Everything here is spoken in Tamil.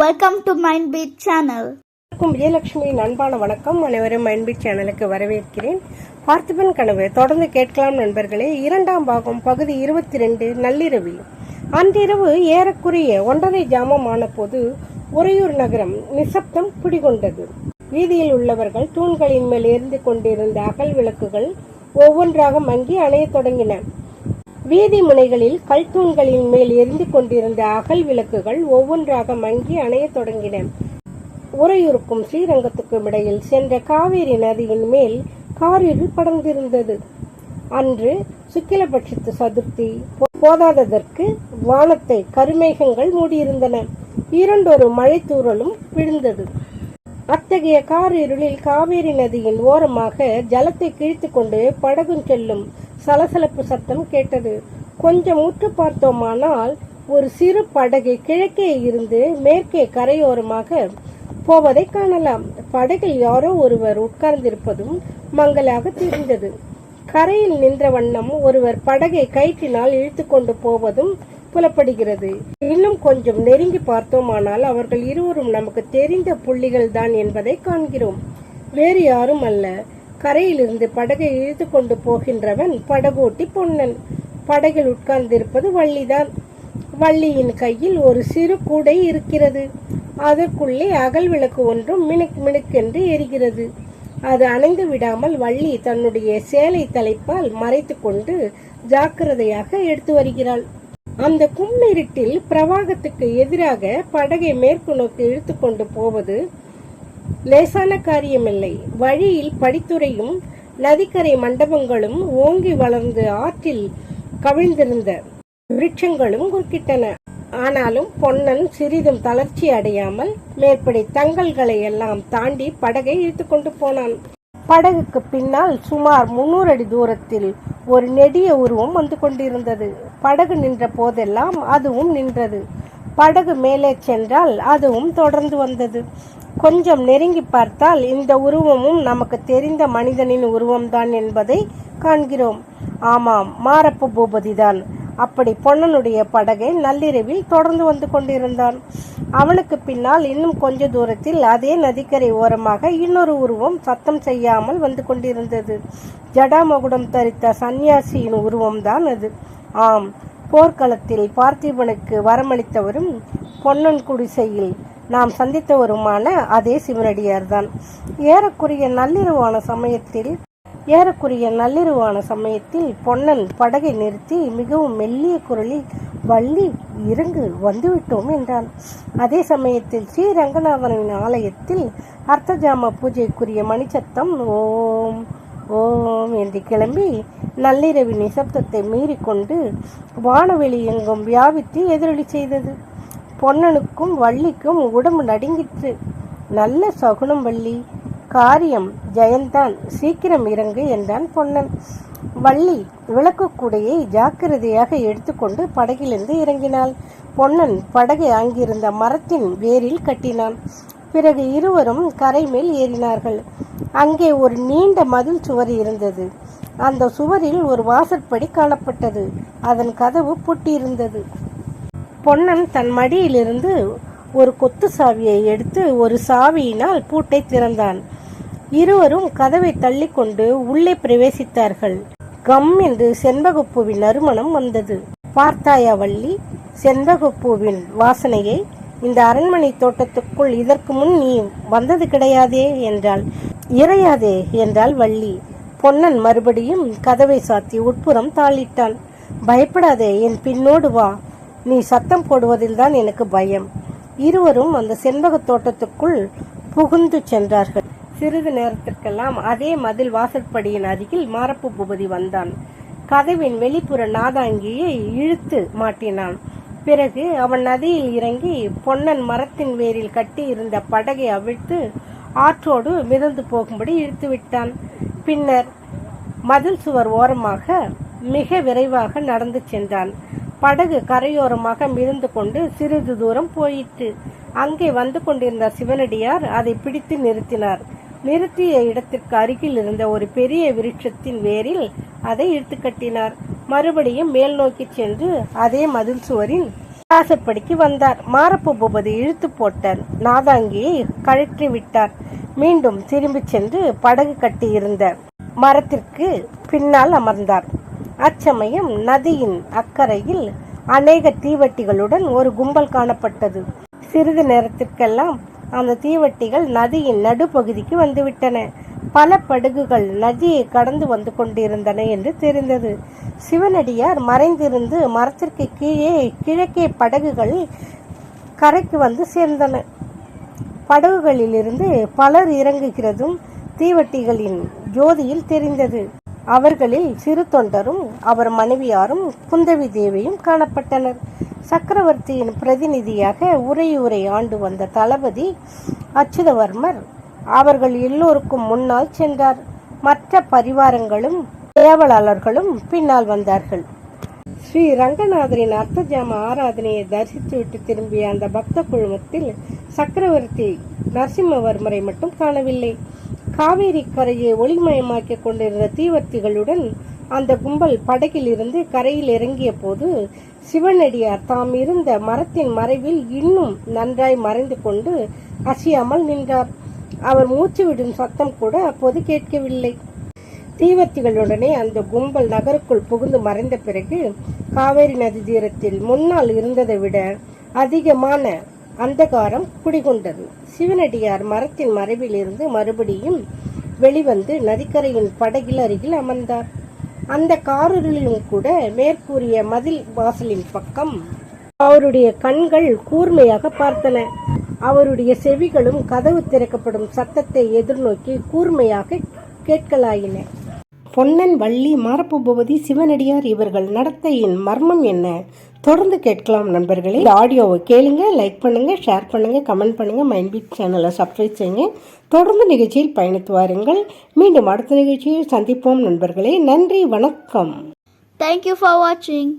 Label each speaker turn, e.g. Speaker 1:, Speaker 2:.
Speaker 1: Welcome to mind Mindbeat channel
Speaker 2: வணக்கம் விஜயலட்சுமி அன்பான வணக்கம். அனைவரும் மைண்ட் பீட் சேனலுக்கு வரவேற்கிறேன். பார்த்திபன் கனவு தொடர்ந்து கேட்கலாம் நண்பர்களே. இரண்டாம் பாகம் பகுதி இருபத்தி ரெண்டு நள்ளிரவில் அன்றிரவு ஏறக்குறைய ஒன்றரை ஜாமம் ஆனபோது உறையூர் நகரம் நிசப்தம் குடிகொண்டது வீதியில் உள்ளவர்கள் தூண்களின் மேல் எரிந்து கொண்டிருந்த அகல் விளக்குகள் ஒவ்வொன்றாக மங்கி அணையத் தொடங்கின. வீதி முனைகளில் கல் தூண்களின் மேல் எரிந்து கொண்டிருந்த அகல் விளக்குகள் ஒவ்வொன்றாக மங்கி அணையத் தொடங்கின. உறையூருக்கும் ஸ்ரீரங்கத்துக்கும் இடையில் சென்ற காவேரி நதியின் மேல் காரிருள் படர்ந்திருந்தது. அன்று சுக்கிலபட்சத்து சதுர்த்தி போதாததற்கு வானத்தை கருமேகங்கள் மூடியிருந்தன. இரண்டொரு மழை தூறலும் விழுந்தது. அத்தகைய காரிருளில் காவேரி நதியின் ஓரமாக ஜலத்தை கிழித்து கொண்டு படகும் செல்லும் சலசலப்பு சத்தம் கேட்டது. கொஞ்சம் உற்று பார்த்தோமானால் ஒரு சிறு படகு கிழக்கே இருந்து மேற்கே கரையோரமாக போவதை காணலாம். படகில் யாரோ ஒருவர் உட்கார்ந்திருப்பதும் மங்கலாக தெரிந்தது. கரையில் நின்ற வண்ணம் ஒருவர் படகை கயிற்றினால் இழுத்து கொண்டு போவதும் புலப்படுகிறது. இன்னும் கொஞ்சம் நெருங்கி பார்த்தோமானால் அவர்கள் இருவரும் நமக்கு தெரிந்த புள்ளிகள் தான் என்பதை காண்கிறோம். வேறு யாரும் அல்ல. கரையிலிருந்து படகை இழுத்து கொண்டு போகின்றவன் படகோட்டி பொன்னன். படகில் உட்கார்ந்திருப்பது வள்ளிதான். வள்ளியின் கையில் ஒரு சிறு கூடை இருக்கிறது. அதற்குள்ளே அகல் விளக்கு ஒன்றும் மினுக் மினுக்கென்று எரிகிறது. அது அணைந்து விடாமல் வள்ளி தன்னுடைய சேலை தலைப்பால் மறைத்து கொண்டு ஜாக்கிரதையாக எடுத்து வருகிறாள். அந்த கும்மிருட்டில் பிரவாகத்துக்கு எதிராக படகை மேற்கு நோக்கி இழுத்து கொண்டு போவது லேசான காரியமில்லை. வழியில் படித்துறையும் நதிக்கரை மண்டபங்களும் ஓங்கி வளர்ந்து ஆற்றில் கவிழ்ந்திருந்த விருட்சங்களும் குறுக்கிட்டன. ஆனாலும் பொன்னன் சிறிதும் தளர்ச்சி அடையாமல் மேற்படி தங்கல்களை எல்லாம் தாண்டி படகை இழுத்து கொண்டு போனான். படகுக்கு பின்னால் சுமார் முன்னூறு அடி தூரத்தில் ஒரு நெடிய உருவம் வந்து கொண்டிருந்தது. படகு நின்ற போதெல்லாம் அதுவும் நின்றது. படகு மேலே சென்றால் அதுவும் தொடர்ந்து வந்தது. கொஞ்சம் நெருங்கி பார்த்தால் இந்த உருவமும் நமக்கு தெரிந்த மனிதனின் உருவம்தான் என்பதை காண்கிறோம். ஆமாம் மாரப்ப பூபதிதான். அப்படி பொன்னனுடைய படகை நள்ளிரவில் தொடர்ந்து வந்து கொண்டிருந்தான். அவனுக்கு பின்னால் இன்னும் கொஞ்ச தூரத்தில் அதே நதிக்கரை ஓரமாக இன்னொரு உருவம் சத்தம் செய்யாமல் வந்து கொண்டிருந்தது. ஜடாமகுடம் தரித்த சந்நியாசியின் உருவம்தான் அது. ஆம் போர்க்களத்தில் பார்த்திபனுக்கு வரமளித்தவரும் பொன்னன் குடிசையில் நாம் சந்தித்தவருமான அதே சிவனடியார்தான். ஏறக்குரிய நள்ளிரவான சமயத்தில் ஏறக்குரிய நள்ளிரவான சமயத்தில் பொன்னன் படகை நிறுத்தி மிகவும் மெல்லிய குரலில் வள்ளி இறங்கு வந்துவிட்டோம் என்றான். அதே சமயத்தில் ஸ்ரீ ரங்கநாதனின் ஆலயத்தில் அர்த்தஜாம பூஜைக்குரிய மணிச்சத்தம் ஓம் ஓம் என்று கிளம்பி நள்ளிரவின் நிசப்தத்தை மீறிக்கொண்டு வானவெளி எங்கும் வியாபித்து எதிரொலி செய்தது. பொன்னனுக்கும் வள்ளிக்கும் உடம்பு நடுங்கிற்று. நல்ல சகுனம் வள்ளி. காரியம் ஜெயந்தான். சீக்கிரம் இறங்கு என்றான் பொன்னன். வள்ளி விளக்குக்கூடையை ஜாக்கிரதையாக எடுத்துக்கொண்டு படகிலிருந்து இறங்கினாள். பொன்னன் படகை அங்கிருந்த மரத்தின் வேரில் கட்டினான். பிறகு இருவரும் கரை மேல் ஏறினார்கள். அங்கே ஒரு நீண்ட மதில் சுவர் இருந்தது. அந்த சுவரில் ஒரு வாசற்படி காணப்பட்டது. அதன் கதவு பூட்டியிருந்தது. பொன்னன் தன் மடியிலிருந்து ஒரு கொத்து சாவியை எடுத்து ஒரு சாவியினால் பூட்டை திறந்தான். இருவரும் கதவை தள்ளிக்கொண்டு உள்ளே பிரவேசித்தார்கள். கம் என்று செண்பகப்பூவின் நறுமணம் வந்தது. பார்த்தாயா வள்ளி செண்பகப்பூவின் வாசனையை இந்த அரண்மனை தோட்டத்துக்குள் இதற்கு முன் நீ வந்தது கிடையாதே என்றாள். இறையாதே என்றாள் வள்ளி. பொன்னன் மறுபடியும் கதவை சாத்தி உட்புறம் தாளிட்டான். பயப்படாதே என் பின்னோடு வா. நீ சத்தம் போடுவதில்தான் எனக்கு பயம். இருவரும் அந்த செண்பக தோட்டத்துக்குள் புகுந்து சென்றார்கள். சிறிது நேரத்திற்கெல்லாம் அதே மதில் வாசற்படியின் அருகில் மாரப்பு பூபதி வந்தான். கதவின் வெளிப்புற நாதாங்கியை இழுத்து மாட்டினான். பிறகு அவன் நதியில் இறங்கி பொன்னன் மரத்தின் வேரில் கட்டி இருந்த படகை அவிழ்த்து ஆற்றோடு மிதந்து போகும்படி இழுத்து விட்டான் பின்னர் மதில் சுவர் ஓரமாக மிக விரைவாக நடந்து சென்றான். படகு கரையோரமாக மிதந்து கொண்டு சிறிது தூரம் போயிற்று. அங்கே வந்து கொண்டிருந்த சிவனடியார் அதை பிடித்து நிறுத்தினார். நிறுத்திய இடத்திற்கு அருகில் இருந்த ஒரு பெரிய விருட்சத்தின் வேரில் அதை இழுத்து கட்டினார். மறுபடியும் மேல் நோக்கி சென்று அதே மதில் சுவரின் வாசற்படிக்கு வந்தார். மாரப்பு பூபதி இழுத்து போட்டார் நாதாங்கியை கழற்றி விட்டார். மீண்டும் திரும்பிச் சென்று படகு கட்டியிருந்த மரத்திற்கு பின்னால் அமர்ந்தார். அச்சமயம் நதியின் அக்கறையில் அநேக தீவட்டிகளுடன் ஒரு கும்பல் காணப்பட்டது. சிறிது நேரத்திற்கெல்லாம் அந்த தீவட்டிகள் நதியின் நடுப்பகுதிக்கு வந்துவிட்டன. பல படகுகள் நதியை கடந்து வந்து கொண்டிருந்தன என்று தெரிந்தது. சிவனடியார் மறைந்திருந்து மரத்திற்கு கீழே கிழக்கே படகுகள் கரைக்கு வந்து சேர்ந்தன. படகுகளிலிருந்து பலர் இறங்குகிறதும் தீவட்டிகளின் ஜோதியில் தெரிந்தது. அவர்களில் சிறு தொண்டரும் அவர் மனைவியாரும் குந்தவி தேவியும் காணப்பட்டனர். சக்கரவர்த்தியின் பிரதிநிதியாக உரையுரை ஆண்டு வந்த தளபதி அச்சுதவர்மர் அவர்கள் எல்லோருக்கும் முன்னால் சென்றார். மற்ற பரிவாரங்களும் ஏவலாளர்களும் பின்னால் வந்தார்கள். ஸ்ரீ ரங்கநாதரின் அர்த்தஜாம ஆராதனையை தரிசித்துவிட்டு திரும்பிய அந்த பக்த குழுமத்தில் சக்கரவர்த்தி நரசிம்மவர்மரை மட்டும் காணவில்லை. காவேரி கரையை ஒளிமயமாக்கிக் கொண்டிருந்த தீவர்த்திகளுடன் அந்த கும்பல் படகில் இருந்து கரையில் இறங்கிய போது சிவனடியார் தாம் இருந்த மரத்தின் மறைவில் இன்னும் நன்றாய் மறைந்து கொண்டு அசையாமல் நின்றார். அவர் மூச்சு விடும் சத்தம் கூட அப்போது கேட்கவில்லை. தீவர்த்திகளுடனே அந்த கும்பல் நகருக்குள் புகுந்து மறைந்த பிறகு காவேரி நதி தீரத்தில் முன்னால் இருந்ததை விட அதிகமான அந்தகாரம் குடிகொண்டது. சிவனடியார் மரத்தின் மறைவில் இருந்து மறுபடியும் வெளிவந்து நதிக்கரையின் படகில் அருகில் அமர்ந்தார். அந்த காரிலும் கூட மேற்கூறிய மதில் வாசலின் பக்கம் அவருடைய கண்கள் கூர்மையாக பார்த்தன. அவருடைய செவிகளும் கதவு திறக்கப்படும் சத்தத்தை எதிர்நோக்கி கூர்மையாக கேட்கலாயின. பொன்னன் வள்ளி மாரப்பு பூபதி சிவனடியார் இவர்கள் நடத்தையின் மர்மம் என்ன? தொடர்ந்து கேட்கலாம் நண்பர்களே. இந்த ஆடியோவை கேளுங்க லைக் பண்ணுங்க ஷேர் பண்ணுங்க கமெண்ட் பண்ணுங்க மைண்ட்பீட் சேனலை சப்ஸ்கிரைப் செய்யுங்க. தொடர்ந்து நிகழ்ச்சியில் பயணித்து வாருங்கள். மீண்டும் அடுத்த நிகழ்ச்சியில் சந்திப்போம் நண்பர்களே. நன்றி வணக்கம்.
Speaker 1: தேங்க்யூ ஃபார் வாட்சிங்.